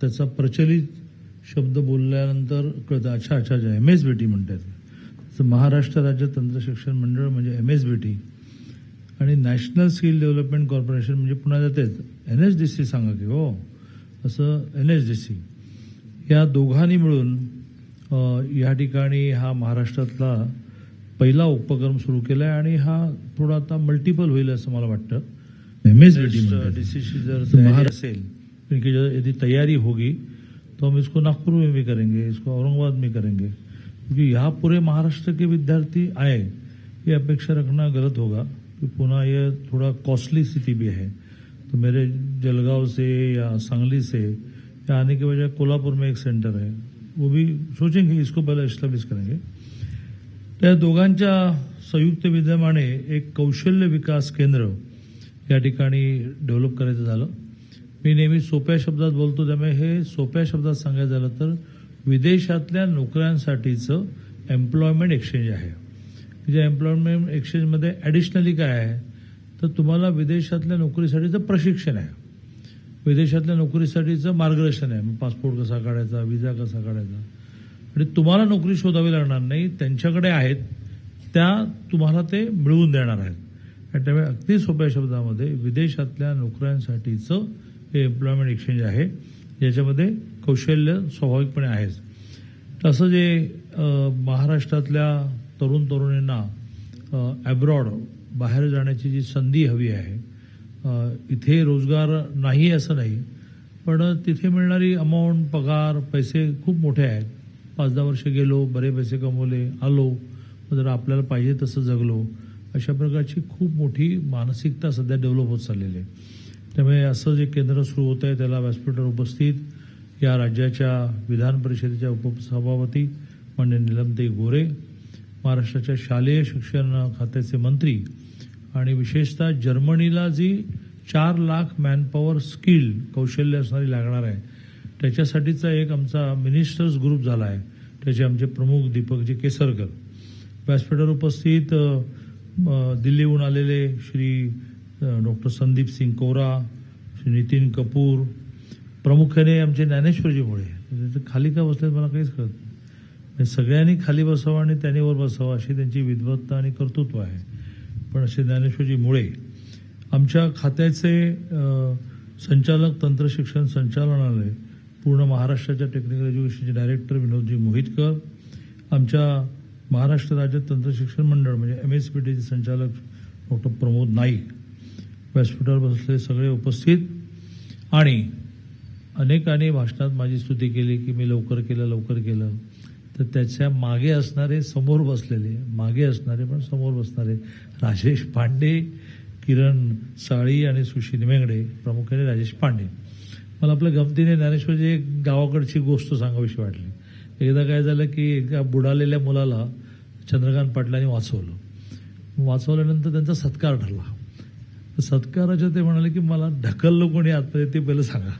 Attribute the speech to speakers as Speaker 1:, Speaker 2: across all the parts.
Speaker 1: त्याचा प्रचलित शब्द बोलल्यानंतर कळतं अच्छा अच्छा अच्छा एम एस बी टी म्हणतात. तर महाराष्ट्र राज्य तंत्र शिक्षण मंडळ म्हणजे एम एस बी टी आणि नॅशनल स्किल डेव्हलपमेंट कॉर्पोरेशन म्हणजे पुन्हा तेच. एन एस डी सी सांगा की हो. असं एन एस डी सी. या दोघांनी मिळून या ठिकाणी हा महाराष्ट्रातला पहिला उपक्रम सुरू केला आहे आणि हा थोडा आता मल्टिपल होईल असं मला वाटतं. एम एस डी सी जर तयारी असेल इनकी यदि तैयारी होगी तो हम इसको नागपुर में भी करेंगे इसको औरंगाबाद में करेंगे। क्योंकि यहाँ पूरे महाराष्ट्र के विद्यार्थी आए ये अपेक्षा रखना गलत होगा कि पुनः यह थोड़ा कॉस्टली स्थिति भी है। तो मेरे जलगांव से या सांगली से या आने के बजाय कोल्हापुर में एक सेंटर है वो भी सोचेंगे इसको पहले एस्टॅब्लिश करेंगे। त्या दोघांच्या संयुक्त विद्यमाने एक कौशल्य विकास केंद्र या ठिकाणी डेव्हलप करायचं झालं. मी नेहमी सोप्या शब्दात बोलतो त्यामुळे हे सोप्या शब्दात सांगायचं झालं तर विदेशातल्या नोकऱ्यांसाठीचं एम्प्लॉयमेंट एक्सचेंज आहे. ज्या एम्प्लॉयमेंट एक्सचेंजमध्ये ॲडिशनली काय आहे? तर तुम्हाला विदेशातल्या नोकरीसाठीचं प्रशिक्षण आहे. विदेशातल्या नोकरीसाठीचं मार्गदर्शन आहे. पासपोर्ट कसा काढायचा विजा कसा काढायचा? आणि तुम्हाला नोकरी शोधावी लागणार नाही त्यांच्याकडे आहेत त्या तुम्हाला ते मिळवून देणार आहेत. आणि त्यामुळे अगदी सोप्या शब्दामध्ये विदेशातल्या नोकऱ्यांसाठीचं हे एम्प्लॉयमेंट एक्सचेंज आहे ज्याच्यामध्ये कौशल्य स्वाभाविकपणे आहेच. तसं जे महाराष्ट्रातल्या तरुण तरुणींना ॲब्रॉड बाहेर जाण्याची जी संधी हवी आहे इथे रोजगार नाही असं नाही पण तिथे मिळणारी अमाऊंट पगार पैसे खूप मोठे आहेत. पाच दहा वर्ष गेलो बरे पैसे कमवले आलो जर आपल्याला पाहिजे तसं जगलो अशा प्रकारची खूप मोठी मानसिकता सध्या डेव्हलप होत चाललेली आहे. त्यामुळे असं जे केंद्र सुरू होत आहे त्याला व्यासपीठावर उपस्थित या राज्याच्या विधान परिषदेच्या उपसभापती मान्य निलमताई गोरे महाराष्ट्राच्या शालेय शिक्षण खात्याचे मंत्री आणि विशेषतः जर्मनीला जी चार लाख मॅनपॉवर स्किल कौशल्य असणारी लागणार आहे त्याच्यासाठीचा एक आमचा मिनिस्टर्स ग्रुप झाला आहे. त्याचे आमचे प्रमुख दीपकजी केसरकर. व्यासपीठावर उपस्थित दिल्लीहून आलेले श्री डॉक्टर संदीप सिंग कोरा श्री नितीन कपूर प्रामुख्याने आमचे ज्ञानेश्वरजी मुळे खाली का बसलेत मला काहीच कळत नाही. म्हणजे सगळ्यांनी खाली बसावं आणि त्यांनी वर बसावं अशी त्यांची विद्वत्ता आणि कर्तृत्व आहे. पण असे ज्ञानेश्वरजी मुळे आमच्या खात्याचे संचालक तंत्र शिक्षण संचालनालय पूर्ण महाराष्ट्राच्या टेक्निकल एज्युकेशनचे डायरेक्टर विनोदजी मोहितकर आमच्या महाराष्ट्र राज्य तंत्र शिक्षण मंडळ म्हणजे एम एस पी टीचे संचालक डॉक्टर प्रमोद नाईक व्यासपीठावर बसलेले सगळे उपस्थित. आणि अनेकांनी भाषणात माझी स्तुती केली की मी लवकर केलं लवकर केलं. तर त्याच्यामागे असणारे समोर बसलेले मागे असणारे पण समोर बसणारे राजेश पांडे किरण साळी आणि सुशील मेंगडे प्रामुख्याने राजेश पांडे. मला आपल्या गमतीने ज्ञानेश्वरची एक गावाकडची गोष्ट सांगावीशी वाटली. एकदा काय झालं की एका बुडालेल्या मुलाला चंद्रकांत पाटलांनी वाचवलं. वाचवल्यानंतर त्यांचा सत्कार ठरला. तर सत्काराच्या ते म्हणाले की मला ढकललं कोणी आतमध्ये ते पहिलं सांगा.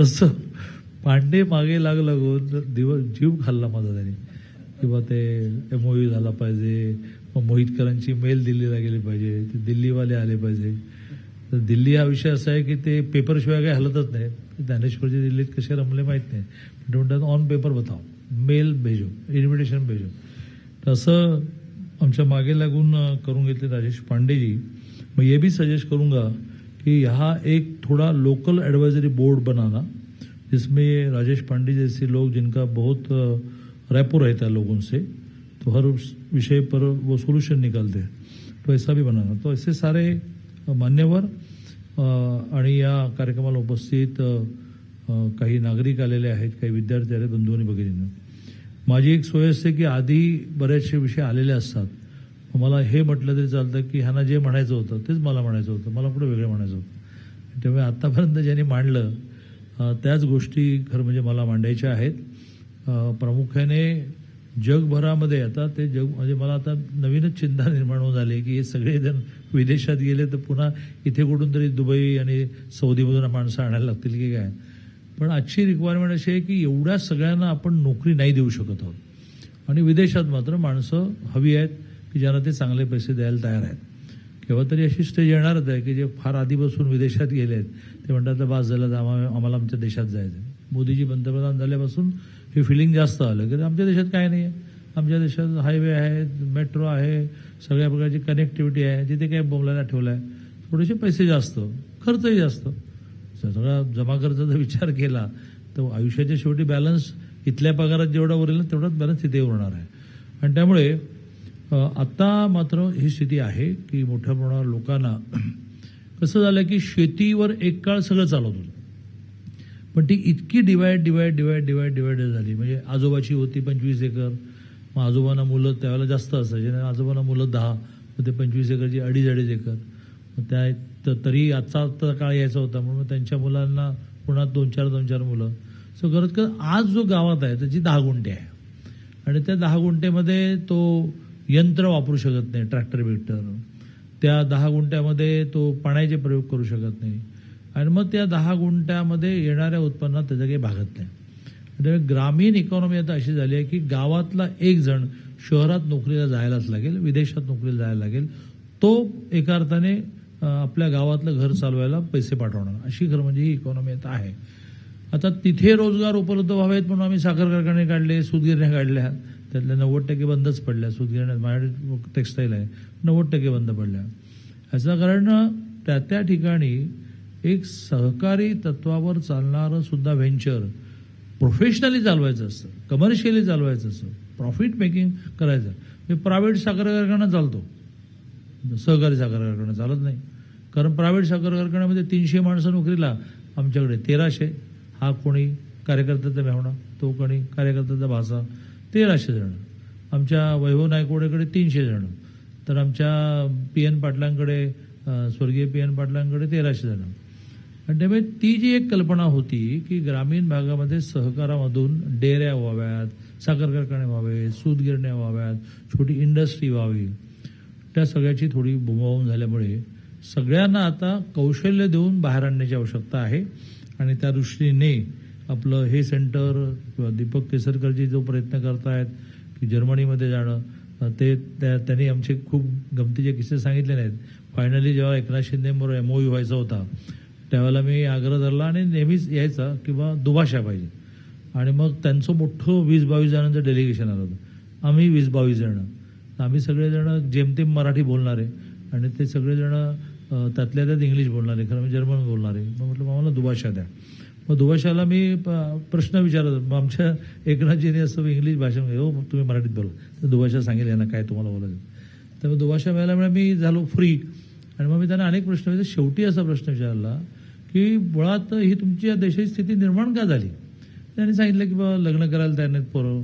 Speaker 1: तसं पांडे मागे लागलं गो दिवस जीव खाल्ला माझा त्याने. किंवा ते एम ओही झाला पाहिजे मग मोहितकरांची मेल दिल्लीला गेली पाहिजे ते दिल्लीवाले आले पाहिजे. तर दिल्ली हा विषय असा आहे की ते पेपरशिवाय काही हलतच नाही. ज्ञानेश्वरजी दिल्लीत कसे रमले माहीत नाही. पण ते म्हणतात ऑन पेपर बताव मेल भेजो इन्व्हिटेशन भेजो. तसं आमच्या मागे लागून करून घेतले राजेश पांडेजी. मैं ये भी सजेस्ट करूंगा कि यहाँ एक थोड़ा लोकल एडवाइजरी बोर्ड बनाना जिसमें राजेश पांडे जैसे लोग जिनका बहुत रैपो रहता है लोगों से तो हर विषय पर वो सोल्यूशन निकालते हैं। तो ऐसा भी बनाना। तो ऐसे सारे मान्यवर आणि या कार्यक्रमाला उपस्थित काही नागरिक आलेले आहेत काही विद्यार्थी आले बंधू आणि भगिनी माझी एक सोय असते की आधी बरेचसे विषय आलेले असतात. मला हे म्हटलं तरी चालतं की ह्यांना जे म्हणायचं होतं तेच मला म्हणायचं होतं. मला कुठं वेगळं म्हणायचं होतं. त्यामुळे आत्तापर्यंत ज्यांनी मांडलं त्याच गोष्टी खरं म्हणजे मला मांडायच्या आहेत. प्रामुख्याने जगभरामध्ये आता ते जग म्हणजे मला आता नवीनच चिंता निर्माण होऊन झाली की हे सगळेजण विदेशात गेले तर पुन्हा इथे कुठून तरी दुबई आणि सौदीमधून माणसं आणायला लागतील की काय? पण आजची रिक्वायरमेंट अशी आहे की एवढ्या सगळ्यांना आपण नोकरी नाही देऊ शकत आहोत. आणि विदेशात मात्र माणसं हवी आहेत. की ज्यांना ते चांगले पैसे द्यायला तयार आहेत. केव्हा तरी अशी स्टेज येणारच आहे की जे फार आधीपासून विदेशात गेले आहेत ते म्हणतात बास झालं तर आम्हाला आम्हाला आमच्या देशात जायचं मोदीजी पंतप्रधान झाल्यापासून हे फिलिंग जास्त आलं की आमच्या देशात काय नाही आहे आमच्या देशात हायवे आहे मेट्रो आहे सगळ्या प्रकारची कनेक्टिव्हिटी आहे तिथे काय बोंबलायला ठेवलं आहे थोडेसे पैसे जास्त खर्चही जास्त. सगळा जमा खर्चाचा विचार केला तर आयुष्याच्या शेवटी बॅलन्स इथल्या पगारात जेवढा उरेल ना तेवढाच बॅलन्स तिथे उरणार आहे. आणि त्यामुळे आता मात्र ही स्थिती आहे की मोठ्या प्रमाणावर लोकांना कसं झालं की शेतीवर एक काळ सगळं चालत होतं. पण ती इतकी divide divide divide divide divide झाली. म्हणजे आजोबाची होती पंचवीस एकर मग आजोबांना मुलं त्यावेळेला जास्त असायचे. आजोबांना मुलं दहा मग ते पंचवीस एकरची अडीच अडीच एकर. मग त्या तरी आजचा आजचा काळ यायचा होता. म्हणून मग त्यांच्या मुलांना पुन्हा दोन चार दोन चार मुलं. सो करत करत आज जो गावात आहे त्याची दहा गुंठे आहे. आणि त्या दहा गुंठेमध्ये तो यंत्र वापरू शकत नाही ट्रॅक्टर बिक्टर. त्या दहा गुंठ्यामध्ये तो पाण्याचे प्रयोग करू शकत नाही. आणि मग त्या दहा गुंठ्यामध्ये येणाऱ्या उत्पन्नात त्याचं काही भागत नाही. त्यामुळे ग्रामीण इकॉनॉमी आता अशी झाली आहे की गावातला एक जण शहरात नोकरीला जायलाच लागेल विदेशात नोकरीला जायला लागेल तो एका अर्थाने आपल्या गावातलं घर चालवायला पैसे पाठवणार. अशी खरं म्हणजे ही इकॉनॉमी आता आहे. आता तिथे रोजगार उपलब्ध व्हावेत म्हणून आम्ही साखर कारखाने काढले सूतगिरण्या काढल्या. त्यातल्या नव्वद टक्के बंदच पडल्या. सुतगिरण्यात माझ्याकडे टेक्स्टाईल आहे. नव्वद टक्के बंद पडल्या. ह्याचं कारण त्या त्या ठिकाणी एक सहकारी तत्वावर चालणारं सुद्धा व्हेंचर प्रोफेशनली चालवायचं असतं. कमर्शियली चालवायचं असतं. प्रॉफिट मेकिंग करायचं. हे प्रायव्हेट साखर कारखाना चालतो. सहकारी साखर कारखाना चालत नाही. कारण प्रायव्हेट साखर कारखान्यामध्ये तीनशे माणसं नोकरीला. आमच्याकडे तेराशे. हा कोणी कार्यकर्त्याचा मेहणा तो कोणी कार्यकर्त्याचा भासा तेराशे जण. आमच्या वैभव नायकवडेकडे तीनशे जण. तर आमच्या पी एन पाटलांकडे स्वर्गीय पी एन पाटलांकडे तेराशे जण. आणि त्यामुळे ती जी एक कल्पना होती की ग्रामीण भागामध्ये सहकारामधून डेऱ्या व्हाव्यात साखर कारखाने व्हावे सूतगिरण्या व्हाव्यात छोटी इंडस्ट्री व्हावी त्या सगळ्याची थोडी बुमावून झाल्यामुळे सगळ्यांना आता कौशल्य देऊन बाहेर आणण्याची आवश्यकता आहे. आणि त्या दृष्टीने आपलं हे सेंटर किंवा दीपक केसरकरजी जो प्रयत्न करतायत की जर्मनीमध्ये जाणं ते त्या- त्यांनी आमचे खूप गमतीचे किस्से सांगितले नाहीत. फायनली जेव्हा एकनाथ शिंदेबरोबर एमओयू व्हायचा होता त्यावेळेला मी आग्रह धरला आणि नेहमीच यायचा किंवा दुभाषा पाहिजे. आणि मग त्यांचं मोठं वीस बावीस जणांचं डेलिगेशन आलं होतं. आम्ही वीस बावीस जणं. आम्ही सगळेजणं जेमतेम मराठी बोलणारे आणि ते सगळेजणं त्यातल्या त्यात इंग्लिश बोलणारे खरं म्हणजे जर्मन बोलणारे. मग म्हटलं आम्हाला दुभाषा द्या. मग दुभाषाला मी प- प्रश्न विचारत मग आमच्या एकनाथजीने असं इंग्लिश भाषा हो मग तुम्ही मराठीत बोला. तर दुभाषा सांगेल यांना काय तुम्हाला बोलायचं तर मग दुभाषा मिळाल्यामुळे मी झालो फ्री आणि मग मी त्यांना अनेक प्रश्न विचारले. शेवटी असा प्रश्न विचारला की मुळात ही तुमची या देशाची स्थिती निर्माण का झाली? त्यांनी सांगितलं की बाबा लग्न करायला तयार नाहीत पोरं.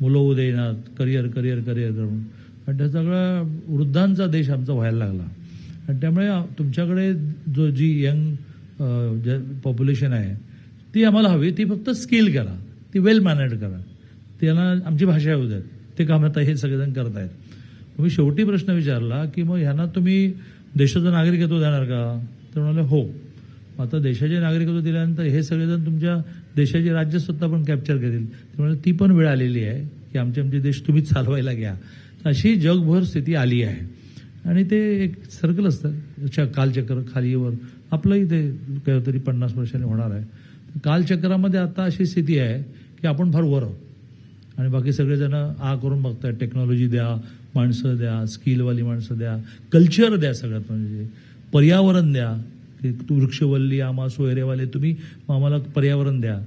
Speaker 1: मुलं उद्या येणार करिअर करिअर करिअर करून. आणि त्या सगळा वृद्धांचा देश आमचा व्हायला लागला. आणि त्यामुळे तुमच्याकडे जो जी यंग पॉप्युलेशन आहे ती आम्हाला हवी. ती फक्त स्किल करा. ती वेल मॅनेड करा. त्यांना आमची भाषा येऊ द्या ते काम आता हे सगळेजण करतायत. मी शेवटी प्रश्न विचारला की मग ह्यांना तुम्ही देशाचं नागरिकत्व देणार का? तर म्हणाले हो. आता देशाचे नागरिकत्व दिल्यानंतर हे सगळेजण तुमच्या देशाची राज्यसत्ता पण कॅप्चर करतील. त्यामुळे ती पण वेळ आलेली आहे की आमचे आमचे देश तुम्हीच चालवायला घ्या. अशी जगभर स्थिती आली आहे. आणि ते एक सर्कल असतं. कालचक्र खालीवर. आपलंही ते काहीतरी पन्नास वर्षांनी होणार आहे. कालचक्रामध्ये आता अशी स्थिती आहे की आपण फार वर आहोत. आणि बाकी सगळेजण आ करून बघतायत टेक्नॉलॉजी द्या माणसं द्या स्किलवाली माणसं द्या कल्चर द्या सगळ्यात म्हणजे. पर्यावरण द्या की तू वृक्षवल्ली आम्हा सोयरेवाले तुम्ही आम्हाला पर्यावरण द्या.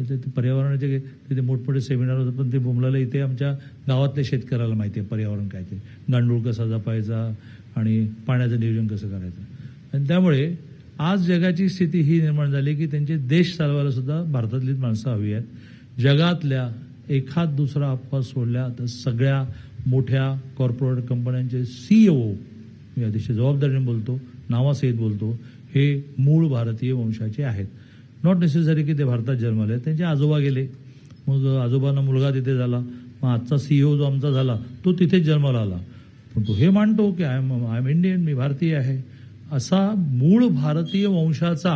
Speaker 1: ते पर्यावरणाचे तिथे मोठमोठे सेमिनार होतात पण ते बोमलाला इथे आमच्या गावातल्या शेतकऱ्याला माहिती आहे पर्यावरण काय ते. गांडूळ कसा जपायचा आणि पाण्याचं नियोजन कसं करायचं. आणि त्यामुळे आज जगाची स्थिती ही निर्माण झाली की त्यांचे देश चालवायला सुद्धा भारतातलीच माणसं हवी आहेत. जगातल्या एखाद दुसरा अपवाद सोडल्या तर सगळ्या मोठ्या कॉर्पोरेट कंपन्यांचे सीईओ मी अतिशय जबाबदारीने बोलतो नावासहित बोलतो हे मूळ भारतीय वंशाचे आहेत. नॉट नेसेसरी की ते भारतात जन्मले त्यांचे आजोबा गेले. मग आजोबांना मुलगा तिथे झाला मग आजचा सीईओ जो आमचा झाला तो तिथेच जन्माला आला. पण तो हे मानतो की I am I am Indian मी भारतीय आहे. असा मूळ भारतीय वंशाचा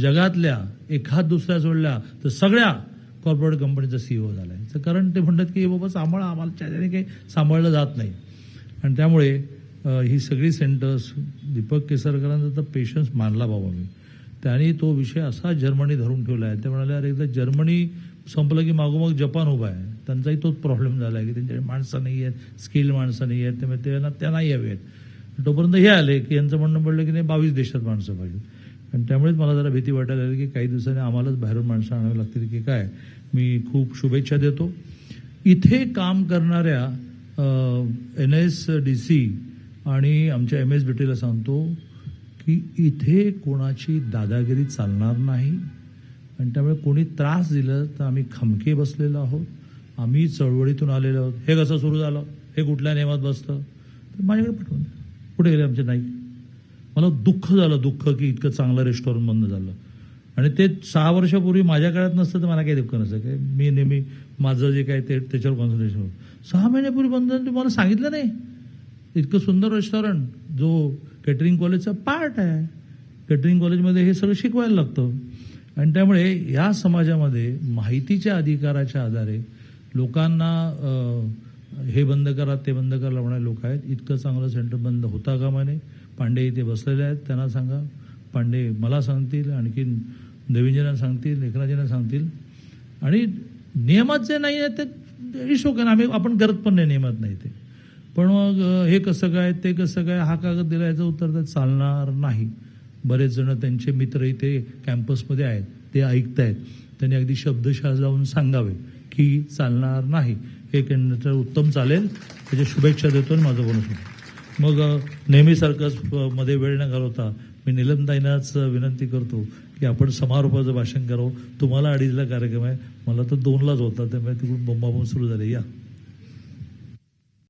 Speaker 1: जगातल्या एखाद दुसऱ्या सोडल्या तर सगळ्या कॉर्पोरेट कंपनीचा सीईओ झालाय. तर कारण ते म्हणतात की बाबा सांभाळा आम्हाला त्याने काही सांभाळलं जात नाही. आणि त्यामुळे ही सगळी सेंटर्स दीपक केसरकरांचा तर पेशन्स मानला बाबा मी. त्यांनी तो विषय असा जर्मनी धरून ठेवला आहे. ते म्हणाले अरे एकदा जर्मनी संपलं की मागोमाग जपान उभा आहे. त्यांचाही तोच प्रॉब्लेम झाला आहे की त्यांच्याकडे माणसं नाही आहेत स्किल माणसं नाही आहेत त्यामुळे त्यांना त्या नाही हवेत तोपर्यंत हे आले की यांचं म्हणणं पडलं की नाही बावीस देशात माणसं पाहिजे. आणि त्यामुळेच मला जरा भीती वाटायला लागली की काही दिवसांनी आम्हालाच बाहेरून माणसं आणावी लागतील की काय. मी खूप शुभेच्छा देतो. इथे काम करणाऱ्या एन एस डी सी आणि आमच्या एम एस बी टीला सांगतो की इथे कोणाची दादागिरी चालणार नाही. आणि त्यामुळे कोणी त्रास दिला तर आम्ही खमके बसलेलो आहोत. आम्ही चळवळीतून आलेलो आहोत. हे कसं सुरू झालं? हे कुठल्या नियमात बसतं? तर माझ्याकडे पाठवून द्या. कुठे गेले आमचे नाईक मला दुःख झालं दुःख की इतकं चांगलं रेस्टॉरंट बंद झालं. आणि ते सहा वर्षापूर्वी माझ्या काळात नसतं तर मला काही दुःख नसतं. काय मी नेहमी माझं जे काय ते त्याच्यावर कॉन्सन्ट्रेशन होतं. सहा महिन्यापूर्वी बंद झालं तुम्हाला सांगितलं नाही? इतकं सुंदर रेस्टॉरंट जो केटरिंग कॉलेजचा पार्ट आहे. केटरिंग कॉलेजमध्ये हे सगळं शिकवायला लागतं. आणि त्यामुळे या समाजामध्ये माहितीच्या अधिकाराच्या आधारे लोकांना हे बंद करा ते बंद करा लावणारे लोक आहेत. इतकं चांगलं सेंटर बंद होता का माने पांडे इथे बसलेले आहेत त्यांना सांगा. पांडे मला सांगतील आणखीन देवींजीना सांगतील एकनाथजींना सांगतील. आणि नियमात जे नाही आहे ते इशो आहे आम्ही आपण करत पण नाही नियमात नाही ते. पण मग हे कसं काय ते कसं काय हा कागद दिला याचं उत्तर तर चालणार नाही. बरेच जण त्यांचे मित्र इथे कॅम्पसमध्ये आहेत ते ऐकतायत. त्यांनी अगदी शब्दशः जाऊन सांगावे की चालणार नाही. हे केंद्र तर उत्तम चालेल. त्याच्या शुभेच्छा देतो आणि माझं बोलणं मग नेहमीसारखंच मध्ये वेळ न घालवता मी निलमताईनाच विनंती करतो की आपण समारोपाचं भाषण करावं. तुम्हाला अडीचला कार्यक्रम आहे. मला तर दोनलाच होता त्यामुळे तिकडून बोंबाबोंब सुरू झाले. या.